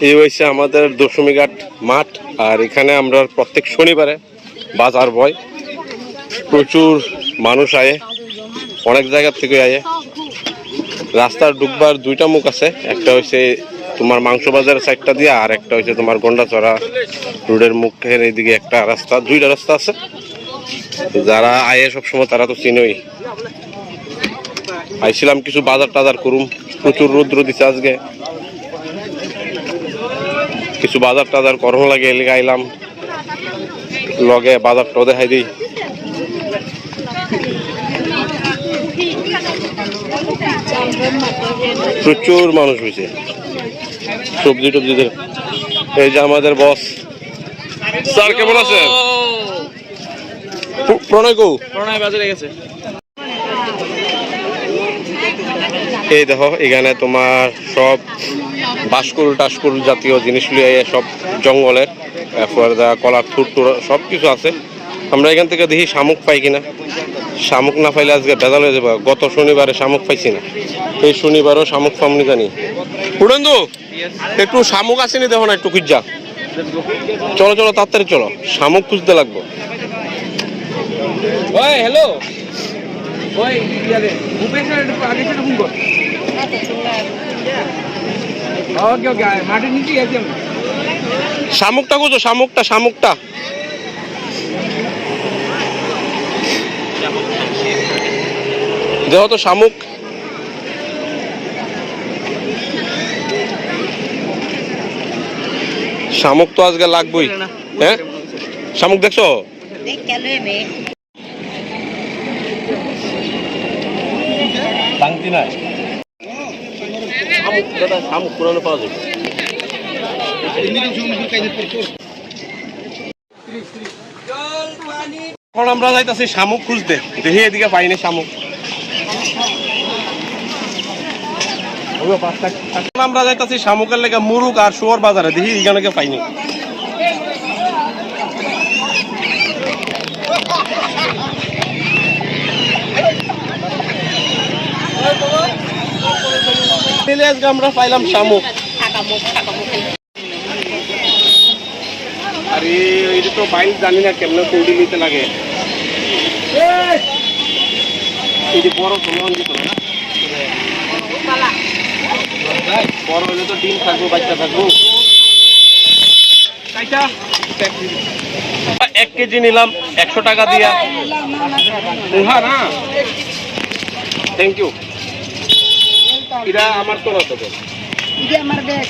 এই হয়েছে আমাদের দশমীঘাট মাঠ, আর এখানে আমরা প্রত্যেক শনিবারে বাজার বয়। প্রচুর মানুষ আয়ে, অনেক জায়গা থেকে আয়ে। রাস্তার ডুববার দুইটা মুখ আছে, একটা হচ্ছে তোমার মাংস বাজারের সাইডটা দিয়ে, আর একটা হচ্ছে তোমার গন্ডাচড়া রোডের মুখের এইদিকে একটা রাস্তা, দুইটা রাস্তা আছে। যারা আয়ে সবসময় তারা তো চিনই। আইছিলাম কিছু বাজার টাজার করুম, প্রচুর রৌদ্র দিছে আজকে। কিছু বাজার টাজার করম লাগে এলিগে আইলাম। লগে বাজারটাও দেখাই দিই। প্রচুর মানুষ হয়েছে সবজি টবজি এই যে আমাদের বস। স্যার কেমন আছে প্রণয় কৌ? করোনায় বাজারে গেছে। এই দেখো এখানে তোমার সব বাসকুল টাসকুল জাতীয় জিনিসগুলি সব জঙ্গলের কলার থুর টুর সব কিছু আছে। আমরা এখান থেকে দেখি শামুক পাই কিনা। শামুক না পাইলে আজকে ভেজাল হয়ে যাবে। গত শনিবারে শামুক পাইছি না। এই শনিবারও শামুক পামনি জানি। উড়েন্দু একটু শামুক আসেনি দেখো না একটু খুঁজা। চলো চলো তাড়াতাড়ি চলো। শামুক খুঁজতে লাগবো। ওই হ্যালো ওই ভূপেশ আগে সেটা ফোন কর ওকে ওকে মাটির নিচে গেছি শামুকটা খুঁজো শামুকটা শামুকটা। দেহ তো শামুক। শামুক তো আজকে লাগবেই। হ্যাঁ? শামুক দেখছ? টাংতি নাই। শামুক শামুক পুরানো পাওয়া যাবে। এখন আমরা যাইতেছি শামুক খুঁজতে। দেখি এদিকে পাইনি শামুক। এখন আমরা যাইতেছি শামুকের লেগে মুরুক আর শুয়োর বাজারে। দেখি এখানে পাইনি। পেলে আজকে আমরা পাইলাম শামুক। আরে এটা তো বাইল জানি না কেমন কৌড়ি নিতে লাগে। যে বড় সমান দিত বড় হলে তো ডিম থাকব, বাচ্চা থাকব। এক কেজি। নিলাম, একশো টাকা দিয়া। হ্যাঁ না। থ্যাংক ইউ এটা আমার তো না তো আমার ব্যাগ